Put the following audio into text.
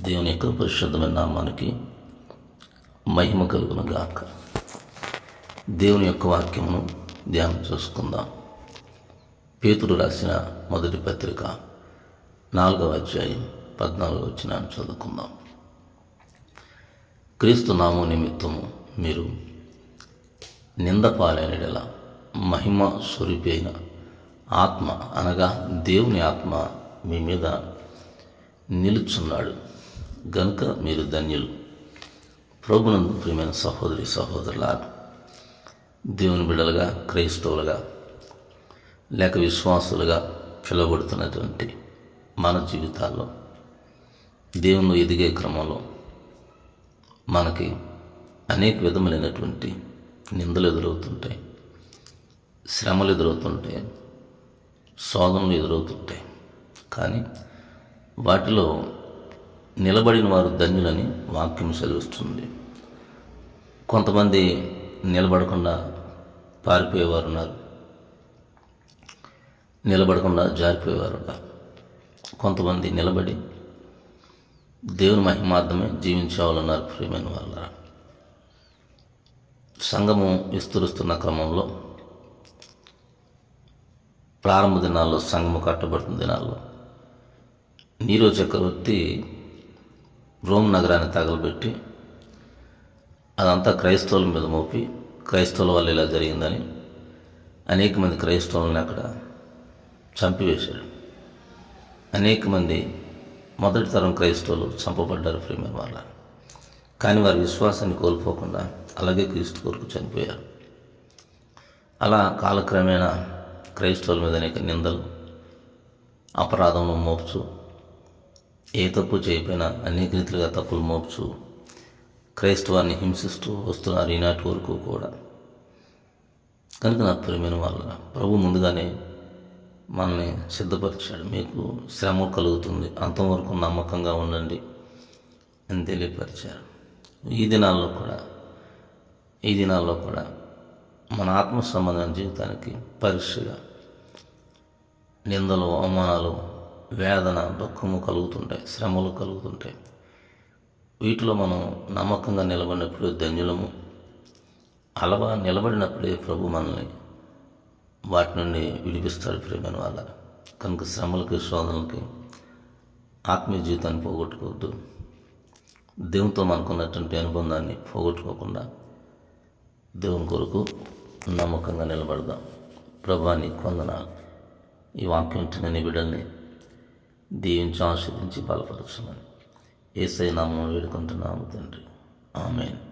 దేవుని యొక్క పరిశుద్ధమైన నామానికి మహిమ కలుగును గాక దేవుని యొక్క వాక్యమును ధ్యానం చేసుకుందాం. పేతుడు రాసిన మొదటి పత్రిక నాలుగవ అధ్యాయం పద్నాలుగవ వచ్చిన చదువుకుందాం. క్రీస్తు నామం నిమిత్తము మీరు నిందపాలైనడల మహిమ స్వరూపి అయిన ఆత్మ అనగా దేవుని ఆత్మ మీ మీద నిలుచున్నాడు. గనుక మీరు ధన్యులు. ప్రభునందు ప్రియమైన సహోదరి సహోదరుల దేవుని బిడ్డలుగా క్రైస్తవులుగా లేక విశ్వాసులుగా పిలువబడుతున్నటువంటి మన జీవితాల్లో దేవుని ఎదిగే క్రమంలో మనకి అనేక విధములైనటువంటి నిందలు ఎదురవుతుంటాయి శ్రమలు ఎదురవుతుంటాయి శోధనలు ఎదురవుతుంటాయి. కానీ వాటిలో నిలబడిన వారు ధన్యులని వాక్యం సెలవిస్తుంది కొంతమంది నిలబడకుండా పారిపోయేవారు ఉన్నారు నిలబడకుండా జారిపోయేవారు ఉన్నారు కొంతమంది నిలబడి దేవుని మహిమార్థమే జీవించేవాళ్ళున్నారు ప్రియమైన వాళ్ళ సంఘము విస్తరిస్తున్న క్రమంలో ప్రారంభ దినాల్లో సంఘము కట్టబడుతున్న దినాల్లో నీరో చక్రవర్తి రోమ్ నగరాన్ని తగలబెట్టి అదంతా క్రైస్తవుల మీద మోపి క్రైస్తవుల వల్ల ఇలా జరిగిందని అనేక మంది క్రైస్తవులను అక్కడ చంపివేశాడు. అనేక మంది మొదటి తరం క్రైస్తవులు చంపబడ్డారు ప్రేమర్ వల్ల కానీ వారి విశ్వాసాన్ని కోల్పోకుండా అలాగే క్రీస్తు కొరకు చనిపోయారు. అలా కాలక్రమేణా క్రైస్తవుల మీద అనేక నిందలు అపరాధంలో మోపుచు ఏ తప్పు చేయకపోయినా అనేక రీతిలుగా తప్పులు మోపుచు క్రైస్తవాన్ని హింసిస్తూ వస్తున్నారు ఈనాటి వరకు కూడా. కనుక నా ప్రియమైన వాళ్ళ ప్రభు ముందుగానే మనల్ని సిద్ధపరిచాడు. మీకు శ్రమ కలుగుతుంది. అంతవరకు నమ్మకంగా ఉండండి అని తెలియపరిచారు. ఈ దినాల్లో కూడా ఈ దినాల్లో కూడా మన ఆత్మ సంబంధమైన జీవితానికి పరీక్షగా నిందలు అవమానాలు వేదన దుఃఖము కలుగుతుంటాయి శ్రమలు కలుగుతుంటాయి. వీటిలో మనం నమ్మకంగా నిలబడినప్పుడు ధన్యులము. అలవా నిలబడినప్పుడే ప్రభు మనల్ని వాటి నుండి విడిపిస్తాడు ప్రేమైన వాళ్ళ కనుక శ్రమలకి శోధనలకి ఆత్మీయ జీవితాన్ని పోగొట్టుకోవద్దు. దేవునితో మనకున్నటువంటి అనుబంధాన్ని పోగొట్టుకోకుండా దేవుని కొరకు నమ్మకంగా నిలబడదాం. ప్రభాని కొందనాలు ఈ వాక్యం వింటున్న నీ బిడ్డల్ని దీవించి ఆస్వాదించి బలపరచమని. ఏసై నామం వేడుకుంటున్నాము తండ్రి. ఆమెను.